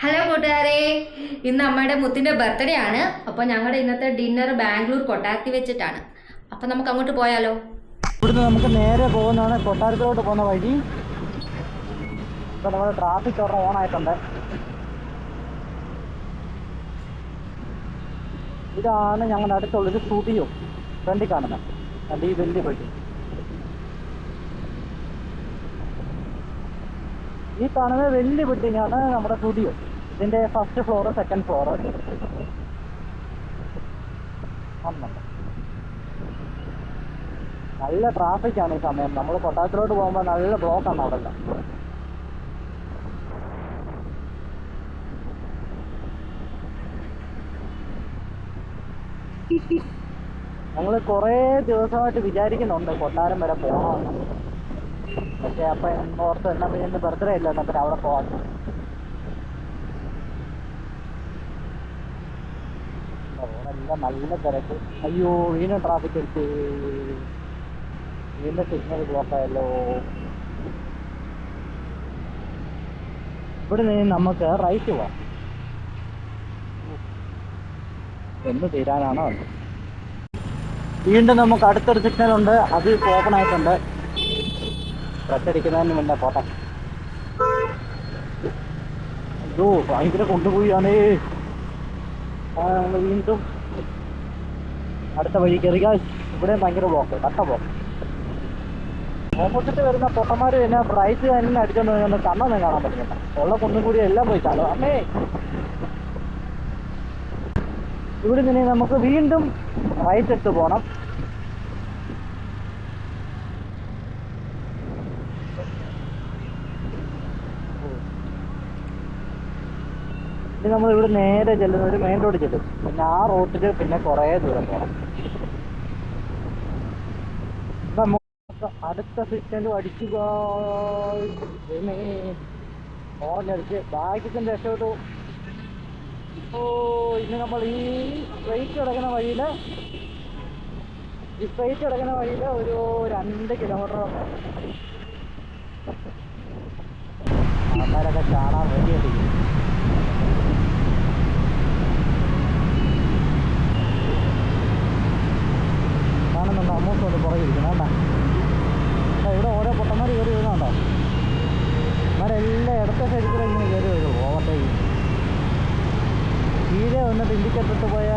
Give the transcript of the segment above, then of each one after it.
Hello കൂട്ടുകാരെ. ഇന്ന് അമ്മയുടെ മുത്തിന്റെ ബർത്ത്ഡേ ആണ്. അപ്പോൾ ഞങ്ങളുടെ ഇന്നത്തെ ഡിന്നർ ബാംഗ്ലൂർ കൊട്ടാരത്തിൽ വെച്ചിട്ടാണ്. അപ്പോൾ നമുക്ക് അങ്ങോട്ട് പോയാലോ? ഇവിടുന്ന് നമുക്ക് നേരെ പോകുന്നതാണ് കൊട്ടാരത്തിലോട്ട് പോകുന്ന വഴി. ഇപ്പൊ നമ്മുടെ ട്രാഫിക് ഓൺ ആയിട്ടുണ്ട്. ഇതാണ് ഞങ്ങളുടെ അടുത്തുള്ളൊരു സ്റ്റുഡിയോ ഫ്രണ്ടിൽ കാണുന്നത്. ഈ വലിയ വഴി. ഈ കാണുന്ന വലിയ ബിൽഡിംഗ് ആണ് നമ്മുടെ സ്റ്റുഡിയോ ഇതിന്റെ ഫസ്റ്റ് ഫ്ലോർ സെക്കൻഡ് ഫ്ലോർ നല്ല ട്രാഫിക് ആണ് ഈ സമയം. നമ്മൾ കൊട്ടാരത്തിലോട്ട് പോകുമ്പോൾ നല്ല ബ്ലോക്ക് ആണ് അവിടെ ഞങ്ങൾ കുറേ ദിവസമായിട്ട് വിചാരിക്കുന്നുണ്ട് കൊട്ടാരം വരെ പോകണമെന്ന് പക്ഷെ അപ്പൊ ഓർത്ത് എന്നാ പിന്നെ ബർത്ത്ഡേ ഇല്ല പിന്നെ അവിടെ പോകാം റോഡെല്ലാം നല്ല തിരക്ക്. അയ്യോ വീണ്ടും ട്രാഫിക് എടുത്ത്. വീണ്ടും സിഗ്നൽ ബ്ലോക്കായല്ലോ ഇവിടെ നിന്ന് നമുക്ക് റൈറ്റ് പോവാം. എന്ന് തീരാനാണോ അത്? വീണ്ടും നമുക്ക് അടുത്തൊരു സിഗ്നൽ ഉണ്ട്. അത് ഓപ്പൺ ആയിട്ടുണ്ട്. ഡ്രസ് അടിക്കുന്നതിന് മുന്നേ പോട്ടെ. അയ്യോ ഭയങ്കര കൊണ്ടുപോയാണേ ആ ഞങ്ങൾ വീണ്ടും അടുത്ത വഴി കയറി. ഇവിടെ ഭയങ്കര ബ്ലോക്ക് കട്ട ബ്ലോക്ക് ഓപ്പോസിറ്റ് വരുന്ന പൊട്ടന്മാർ തന്നെ ബ്രൈറ്റ് തന്നെ അടിച്ചോണ്ട് വരുന്നുണ്ട് കണ്ണൊന്നും കാണാൻ പറ്റില്ല. ഉള്ള കുന്നും കൂടി എല്ലാം പോയി ചാടും. അമ്മേ. ഇവിടെ നിന്ന് നമുക്ക് വീണ്ടും റൈറ്റ് എടുത്ത് പോകണം ഇനി നമ്മൾ ഇവിടെ നേരെ ചെല്ലുന്ന ഒരു മെയിൻ റോഡ് ചെല്ലും. പിന്നെ ആ റോട്ടിൽ പിന്നെ കുറേ ദൂരം പോകണം നമുക്ക് അടുത്ത സിസ്റ്റന്റും അടിക്കുക ഓറഞ്ചടിച്ച് ബാക്കിന്റെ രക്ഷപ്പെട്ടു. ഓ ഇന്ന് നമ്മൾ ഈ സ്ട്രൈറ്റ് കിടക്കുന്ന വഴിയിൽ ഈ സ്ട്രൈറ്റ് കിടക്കുന്ന വഴിയിൽ ഒരു രണ്ട് കിലോമീറ്റർ ആൾക്കാരൊക്കെ കാണാൻ റെഡിയായിട്ടിരിക്കും കാണുന്നുണ്ടോ. അമ്മൂസ് അത് പുറകിരിക്കണം കേട്ടോ ഇവിടെ ഓരോ പൊട്ടന്മാർ കയറി വരുന്നുണ്ടോ? അവരെല്ലാം ഇടത്തെ സൈഡിൽ ഇങ്ങനെ കയറി വരും. ഓവർടേക്ക് തീരെ വന്നിട്ട് ഇൻഡിക്കേറ്റർ ഇട്ട് പോയ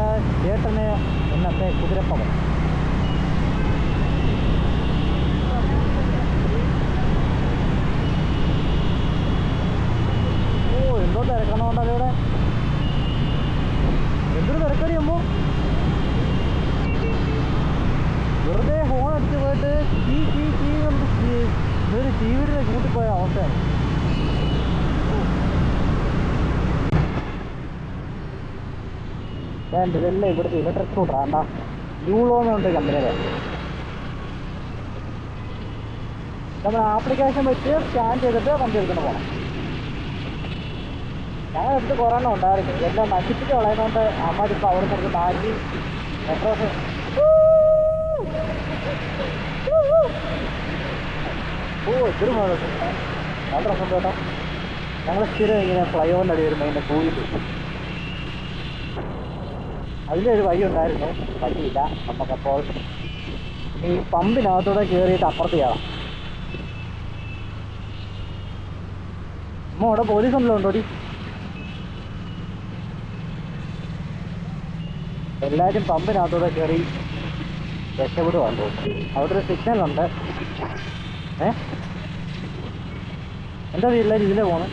ചേട്ടനെ എന്നത്തെ കുതിരപ്പവൻ ഓ എന്തോ തിരക്കണോണ്ടല്ലോ ഇവിടെ എന്തൊരു തിരക്കടി അമ്മോ വെറുതെ ഹോൺ അടിച്ച് പോയിട്ട് ചീ ചീ ചീ കൊണ്ട് ചീ- ചീവിടിനെ കൂട്ടിപ്പോയ അവസ്ഥയാണ്. വേണ്ട ഇതെല്ലാം ഇവിടുത്തെ ഇലക്ട്രിക് സ്കൂട്ടറാണ്ട യൂളോ എന്നുണ്ട് കമ്പനിയുടെ നമ്മൾ ആപ്ലിക്കേഷൻ വെച്ച് സ്കാൻ ചെയ്തിട്ട് വണ്ടി എടുക്കണം പോകണം ഞാൻ എടുത്ത് കുറേ എണ്ണം ഉണ്ടായിരുന്നു. എല്ലാം നശിപ്പിച്ച് കളയുന്നതുകൊണ്ട് അമ്മതിപ്പോൾ അവിടെ നിന്ന് മാറ്റി. മെട്രോ ഓ ഇത്തിരി നല്ല രസം കേട്ടോ. ഞങ്ങൾ സ്ഥിരം ഇങ്ങനെ ഫ്ലൈ ഓവറിന്റെ അടി വരുമ്പോൾ ഇങ്ങനെ പോയിട്ട് അതിലൊരു വഴി ഉണ്ടായിരുന്നു. പറ്റിയില്ല നമുക്കപ്പോൾ ഈ പമ്പിനകത്തൂടെ കയറിയിട്ട് അപ്പുറത്ത് കയറാം അമ്മ അവിടെ പോലീസ് ഉണ്ടല്ലോ ഉണ്ടോടി എല്ലാവരും പമ്പിനകത്തൂടെ കയറി രക്ഷപ്പെടുവാൻ തോന്നുന്നു അവിടെ ഒരു സിഗ്നൽ ഉണ്ട്. ഏ? എന്താ എല്ലാവരും ഇതിലെ പോണ്?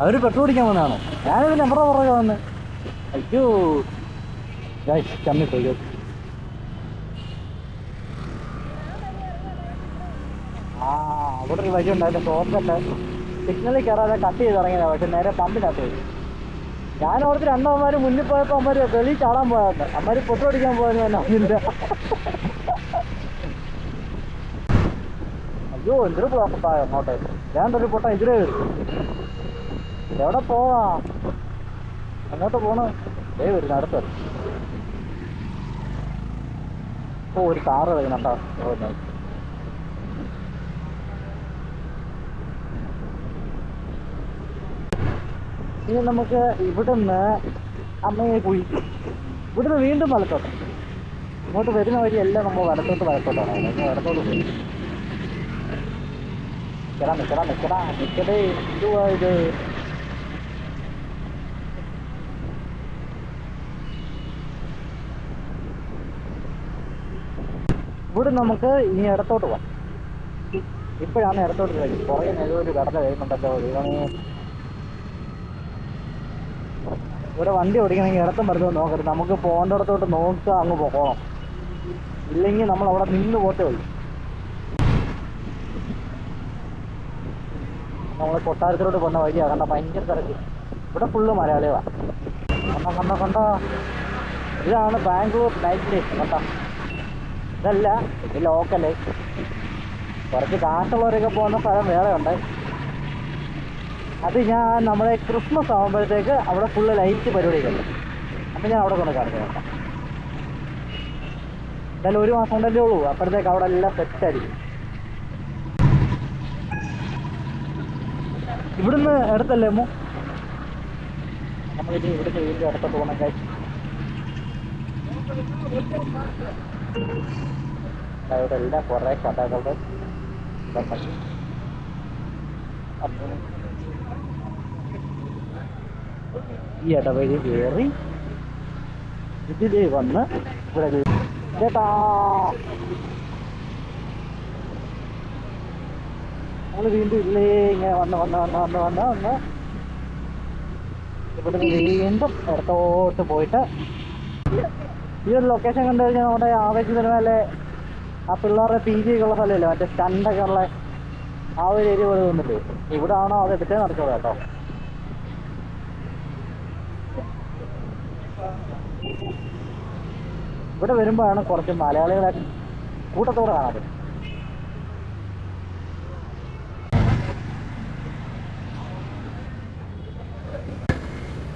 അവർ പെട്രോൾ അടിക്കാൻ വന്നാണ് ഞാനിത് എവിടെ പുറകെ വന്ന്. അയ്യോ. ചമ്മിപ്പോയി. ആ അവിടെ ഒരു വഴി ഉണ്ടായിരുന്നു ഷോർട്ട് സിഗ്നലിൽ കയറാതെ കട്ട് ചെയ്ത് ഇറങ്ങിയതാണ് പക്ഷെ നേരെ പമ്പിനകത്ത് പോയി. ഞാൻ ഓർത്ത് രണ്ടമ്മമാര് മുന്നിൽ പോയപ്പോ അമ്മര് വെളി ചാടാൻ പോയത്. അമ്മര് പൊട്ടടിക്കാൻ പോയെന്ന് തന്നെ അറിയില്ല അയ്യോ എന്തൊരു ബ്ലോക്കത്തായോ അങ്ങോട്ട്. ഞാൻ ഒരു പൊട്ട ഇതിലേ എവിടെ പോവാ? അങ്ങോട്ട് പോണ? ഏ വരുന്ന അടുത്ത ഓ ഒരു കാറ് വരുന്നുണ്ടോ ഇനി നമുക്ക് ഇവിടുന്ന് അമ്മയെ പോയി ഇവിടുന്ന് വീണ്ടും വലത്തോട്ട്. ഇങ്ങോട്ട് വരുന്ന വഴിയെല്ലാം നമ്മൾ വലത്തോട്ട് വലത്തോട്ടാണ്. വലത്തോട്ട് പോയി. നിക്കടാ നിക്കടാ നിക്കടാ നിക്കടേ. എന്തുവാ ഇത്? ഇവിടെ നമുക്ക് ഇനി ഇടത്തോട്ട് പോവാം. ഇപ്പോഴാണ് ഇടത്തോട്ട് കഴിഞ്ഞത് കുറേ നേരം ഒരു കടല വരുന്നുണ്ടല്ലോ ദൈവമേ. ഇവിടെ വണ്ടി ഓടിക്കണമെങ്കിൽ ഇടത്തും വലത്തും നോക്കരുത്. നമുക്ക് പോകേണ്ടിടത്തോട്ട് നോക്കുക അങ്ങ് പോകണം. ഇല്ലെങ്കിൽ നമ്മൾ അവിടെ നിന്ന് പോട്ടേ ഉള്ളൂ. നമ്മളെ കൊട്ടാരത്തിലോട്ട് പോകുന്ന വഴിയാ. കണ്ട? ഭയങ്കര തിരക്ക്. ഇവിടെ ഫുള്ള് മലയാളികളാണ് കണ്ടോ കണ്ടോ കണ്ടോ? ഇതാണ് ബാംഗ്ലൂർ നൈറ്റ് ലൈഫ് കണ്ടോ? ഇതല്ല ഇത് ലോക്കൽ കുറച്ച് കാശുള്ളവരൊക്കെ പോകുന്ന സ്ഥലം വേറെ ഉണ്ട് അത് ഞാൻ നമ്മുടെ ക്രിസ്മസ് ആകുമ്പോഴത്തേക്ക് അവിടെ ഫുള്ള് ലൈറ്റ് പരിപാടിയൊക്കെ അപ്പം ഞാൻ അവിടെ കൊണ്ട് കേട്ടോ എന്തായാലും ഒരു മാസം കൊണ്ടല്ലേ ഉള്ളൂ. അപ്പോഴത്തേക്ക് അവിടെ എല്ലാം സെറ്റായിരിക്കും ഇവിടുന്ന് അടുത്തല്ലേ അമ്മു നമ്മളിനി ഇവിടുന്ന് വീണ്ടും അടുത്തോട്ട് പോകണം ഇവിടെ എല്ലാം കുറേ ഇതൊക്കെ. അപ്പം ഈ ഇടവഴി കയറി ഇതിലേ വന്ന് ഇവിടെ ചേട്ടാ! നമ്മൾ വീണ്ടും ഇല്ലേ ഇങ്ങനെ വന്ന് വന്ന് വന്ന് വന്ന് വന്ന് വന്ന്. ഇവിടെ വീണ്ടും ഇടത്തോട്ട് പോയിട്ട് ഈ ഒരു ലൊക്കേഷൻ കണ്ടു കഴിഞ്ഞാൽ നമ്മുടെ ആവേശത്തിനുമേലെ ആ പിള്ളേരുടെ പി ജി ഒക്കെ ഉള്ള സ്ഥലമല്ലേ? മറ്റേ സ്റ്റണ്ടൊക്കെ ഉള്ള ആ ഒരു ഏരിയ പോലെ തോന്നില്ലേ ഇവിടെ ആണോ അത് എടുത്തേ നടക്കുള്ളൂ കേട്ടോ? ഇവിടെ വരുമ്പോഴാണ് കുറച്ച് മലയാളികളെ കൂട്ടത്തോടെ കാണാൻ പറ്റും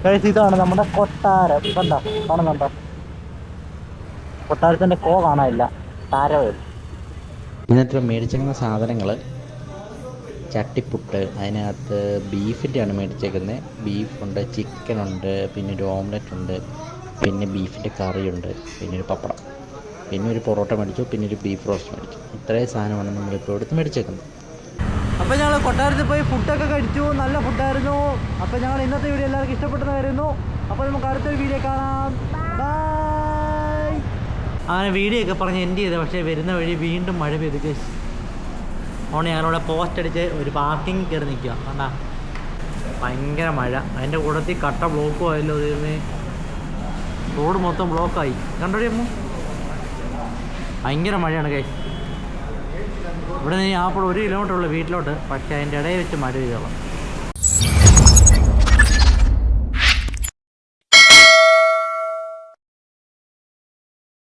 കഴിച്ച് ഇതാണ് നമ്മുടെ കൊട്ടാരം. കണ്ടോ? കാണുന്നുണ്ടോ? കൊട്ടാരത്തിന്റെ കോ കാണാനില്ല. താരവേ. ഇതിനകത്ത് മേടിച്ചിരുന്ന സാധനങ്ങൾ ചട്ടിപ്പുട്ട്. അതിനകത്ത് ബീഫിന്റെയാണ് മേടിച്ചേക്കുന്നത് ബീഫുണ്ട് ചിക്കനുണ്ട് പിന്നെ ഒരു ഓംലെറ്റ് ഉണ്ട് പിന്നെ ബീഫിന്റെ കറിയുണ്ട് പിന്നെ ഒരു പപ്പടം പിന്നെ ഒരു പൊറോട്ട മേടിച്ചു പിന്നെ ഒരു ബീഫ് റോസ്റ്റ് മേടിച്ചു. ഇത്രയും സാധനമാണ് നമ്മളിപ്പോൾ എടുത്ത് മേടിച്ചേക്കുന്നത്. അപ്പോൾ ഞങ്ങൾ കൊട്ടാരത്തിൽ പോയി ഫുഡൊക്കെ കഴിച്ചു. നല്ല ഫുഡായിരുന്നു. അപ്പോൾ ഞങ്ങൾ ഇന്നത്തെ വീഡിയോ എല്ലാവർക്കും ഇഷ്ടപ്പെട്ടെന്ന് കരുതുന്നു അപ്പോൾ നമുക്ക് അടുത്തൊരു വീഡിയോ കാണാം. ബൈ അങ്ങനെ വീഡിയോ ഒക്കെ പറഞ്ഞ് എൻഡ് ചെയ്തത് പക്ഷേ വരുന്ന വഴി വീണ്ടും മഴ പെയ്തു ഞങ്ങളവിടെ ഞങ്ങളിവിടെ പോസ്റ്റ് അടിച്ച് ഒരു പാർക്കിംഗ് കയറി നിൽക്കുക കണ്ടാ? ഭയങ്കര മഴ. അതിന്റെ കൂടത്തിൽ കട്ട ബ്ലോക്കും ആയല്ലോ തീർന്ന് റോഡ് മൊത്തം ബ്ലോക്കായി കണ്ടോടി അമ്മ? ഭയങ്കര മഴയാണ് കൈ ഇവിടെ നിന്ന് ആപ്പോൾ ഒരു കിലോമീറ്റർ ഉള്ളു വീട്ടിലോട്ട്. പക്ഷേ അതിന്റെ ഇടയിൽ വെച്ച് മഴ പെയ്തോളാം.